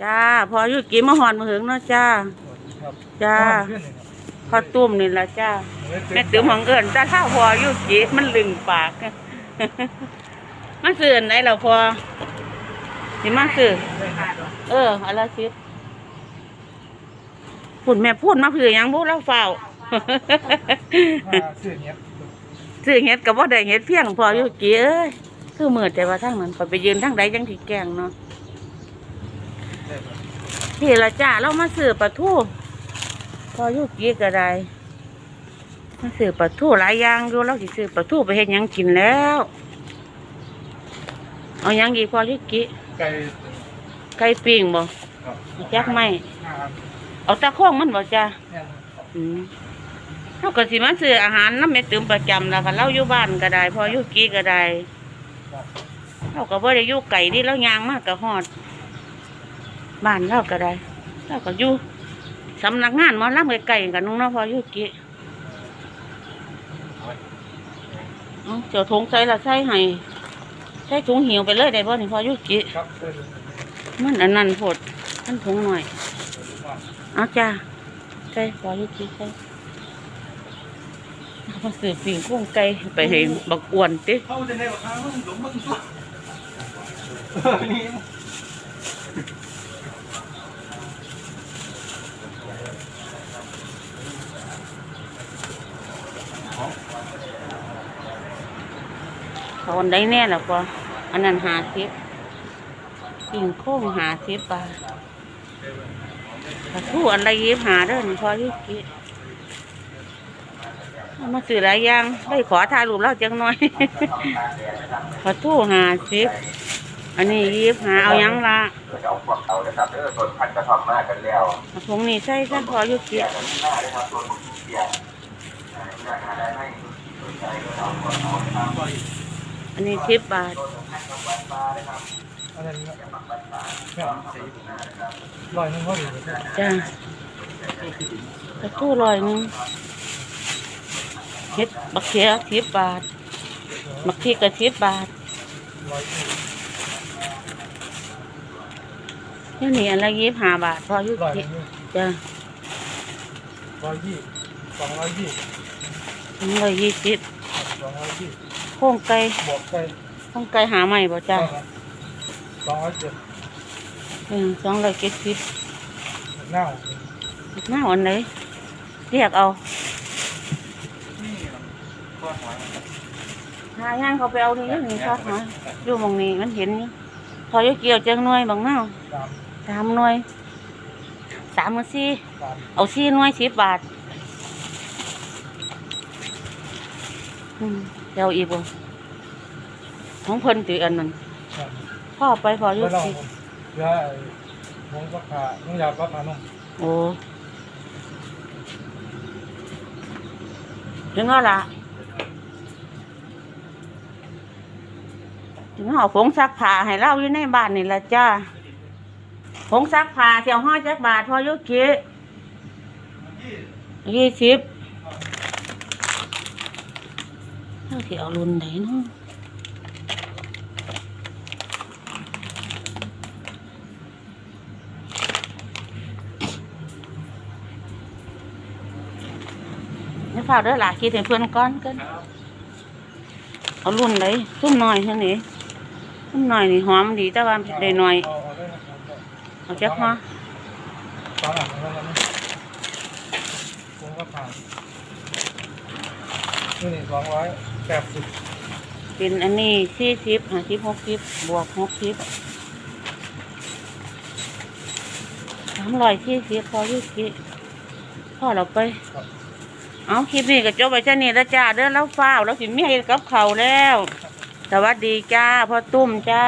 จ้า พออยู่กินมาหอนมาถึงเนาะจ้า จ้าเพื่อตุ้มนี่ละจ้าแม่ติ๋วของเอิญจ้าถ้าพออยู่กิมันลึงปากมันสื่อไหนเราพอสิมาสื่อเอออะไรคิดพูดแม่พูดมาเผื่อยังบุเราเฝ้าเสื้อเฮ็ดกับว่าได้เฮ็ดเพียงพออยู่กี่เอ้ยคือเมืดแต่ว่าทางนั้นพอไปยืนทางใดจังที่แกงเนาะ พี่ละจ้าเรามาซื้อปลาทูพออยู่กี่ก็ได้มาซื้อปลาทูหลายอย่างอยู่เราสิซื้อปลาทูไปเฮ็ดหยังกินแล้ว เอาหยังอีกพออยู่กี่ไก่ไก่ปิ้งบ่ครับจักไหมครับเอาตะข้องมันบ่จ้าเนี่ยครับอืมเราก็สิมาซื้ออาหารน้ำแม่ตืมประจำล่ะค่ะเราอยู่บ้านก็ได้พออยู่กี่ก็ได้ครับเราก็บ่ได้อยู่ไก่นี่เรายางมากก็ฮอด บ้านเราก็ได้เราก็อยู่สำนักงานหมอลำไกลๆกันน้องเนาะพออยู่กี่เจ้าถุงใส่ละใส่ให้ใส่ถุงหิวไปเลยได้บ่นี่พออยู่กี่มันอันนั้นโพดมันถุงหน่อยเอาจ้าใส่พออยู่กี่ใส่มาสืบปิ่งกุ้งไก่ไปให้บักอวนติเขาจะได้บอกว่ามึงหลงมึงตัว เอนี่เขาอันใดแน่ล่ะพออันนั้นหาสิบปิ่งโค้งหาสิบบาปลาทูอันใดยิบหาเด้อนี่พออยู่กี่เอามาซื้อหลายอย่างได้ขอถ่ายรูปเราจังหน่อยปลาทูหาสิบอันนี้ยิบหาเอายังละเอาพวกเอานะครับเออส่วนพันกระท่อมมากันแล้วเอาถุงนี้ใส่ซะพอยู่กี่หน้าเลยครับส่วนผมเสียหน้าได้ให้สนใจก็เอาพวกเอานะครับอันนี้สิบบาทอันนั้นเนี่ยเนี่ยสีลอยนึงเขาดีเลยจ้าปลาทูร้อยหนึงเฮ็ดบักเขียสิบบาทบักพริกก็สิบบาทลอยนี่นี่นี่อันละยี่สิบห้าบาทพออยู่ลอยที่นึงจ้าร้อยยี่สองร้อยยี่ถึงร้อยยี่สิบสองร้อยยี่ โค้งไก่บวกไปโค้งไก่หาใหม่บ่จ้าสองร้อยเจ็ดอืมสองร้อยเจ็ดสิบเน่าหน้าวันไหนเรียกเอานี่ก้อนหอยหาย่างเขาไปเอานี่นี่ครับหาอยู่หมองนี้มันเห็นอยู่พออยู่เกี่ยวจังหน่วยบางเน่าสามสามหน่วยสามมือสี่สามเอาสี่หน่วยสิบบาท อืม เดี๋ยวอีกบ่ของเพิ่นตีอันนั้นสามพ่อไปพออยู่ไม่ต้องสิเดี๋ยวไอ้น้องก็ขาน้องยาก็ขานุ่มโอ้ถึงเอาละถึงเอาผงซักผ้าให้เล่าอยู่ในบ้านนี่ละจ้าผงซักผ้าเที่ยวห้อยจักบาทพอยุกิยี่สิบ เอาที่เอารุ่นไหนเนาะนี่ฝากเด้อหล่ะคิดให้เพื่อ นก้อนกันเอารุ่นไหนซุ่มหน่อยเท่านี้ซุ่มหน่อยนี่หอมดีแต่ว่าได้หน่อยเอาเอาได้นะครับเอาจักมาตอนหลังแล้วนะผมก็ผ่านนี่นี่สองร้อยแปดสิบเป็นอันนี้สี่สิบห้าสิบหกสิบบวกหกสิบสามร้อยสี่สิบพออยุกิพ่อเราไป เอาคลิปนี้ก็จบไปแค่นี้แล้วจ้าเด้อแล้วฟ้าวแล้วสิมีให้กับเขาวแล้ว สวัสดีจ้าพ่อตุ้มจ้า